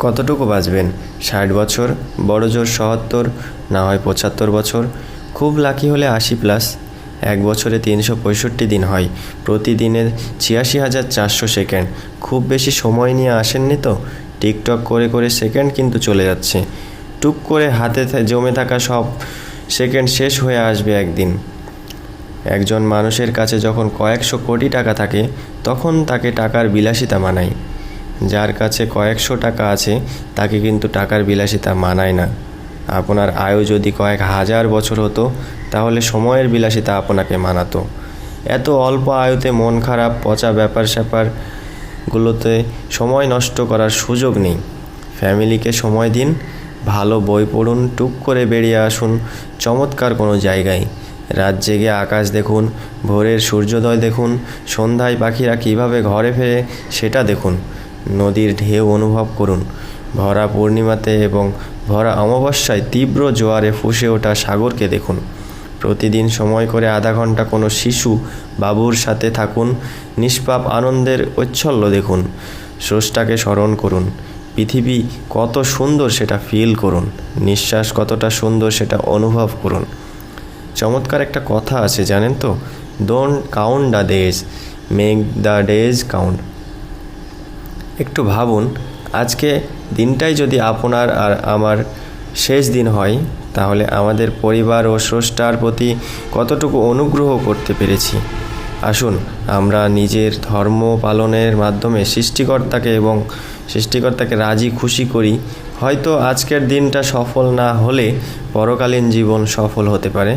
কতটুকু বাঁচবেন? ষাট বছর, বড় জোর সত্তর, না হয় পঁচাত্তর বছর। খুব লাকি হলে আশি প্লাস এক বছরে তিনশো পঁয়ষট্টি দিন হয়। প্রতিদিনের ছিয়াশি হাজার চারশো সেকেন্ড। খুব বেশি সময় নিয়ে আসেননি তো? টিকটক করে করে সেকেন্ড কিন্তু চলে যাচ্ছে। টুক করে হাতে জমে থাকা সব সেকেন্ড শেষ হয়ে আসবে একদিন। একজন মানুষের কাছে যখন কয়েকশো কোটি টাকা থাকে, তখন তাকে টাকার বিলাসিতা মানায়। যার কাছে কয়েকশো টাকা আছে, তাকে কিন্তু টাকার বিলাসিতা মানায় না। আপনার আয়ু যদি কয়েক হাজার বছর হতো, তাহলে সময়ের বিলাসিতা আপনাকে মানাতো। এত অল্প আয়ুতে মন খারাপ, পচা ব্যাপার স্যাপারগুলোতে সময় নষ্ট করার সুযোগ নেই। ফ্যামিলিকে সময় দিন, ভালো বই পড়ুন, টুক করে বেরিয়ে আসুন, চমৎকার কোনো জায়গায়। রাত জেগে আকাশ দেখুন, ভোরের সূর্যোদয় দেখুন, সন্ধ্যায় পাখিরা কীভাবে ঘরে ফেরে সেটা দেখুন। নদীর ঢেউ অনুভব করুন। ভরা পূর্ণিমাতে এবং ভরা অমাবস্যায় তীব্র জোয়ারে ফুসে ওঠা সাগরকে দেখুন। প্রতিদিন সময় করে আধা ঘণ্টা কোনো শিশু বাবুর সাথে থাকুন। নিষ্পাপ আনন্দের ঐচ্ছল্য দেখুন। স্রষ্টাকে স্মরণ করুন। পৃথিবী কত সুন্দর সেটা ফিল করুন। নিঃশ্বাস কতটা সুন্দর সেটা অনুভব করুন। চমৎকার একটা কথা আছে জানেন তো? Don't count the days make the days count একটু ভাবুন, আজকে দিনটাই যদি আপনার আর আমার শেষ দিন হয়, তাহলে আমাদের পরিবার ও স্রষ্টার প্রতি কতটুকু অনুগ্রহ করতে পেরেছি। আসুন, আমরা নিজের ধর্ম পালনের মাধ্যমে সৃষ্টিকর্তাকে এবং সৃষ্টিকর্তাকে রাজি খুশি করি। হয়তো আজকের দিনটা সফল না হলে পরকালীন জীবন সফল হতে পারে।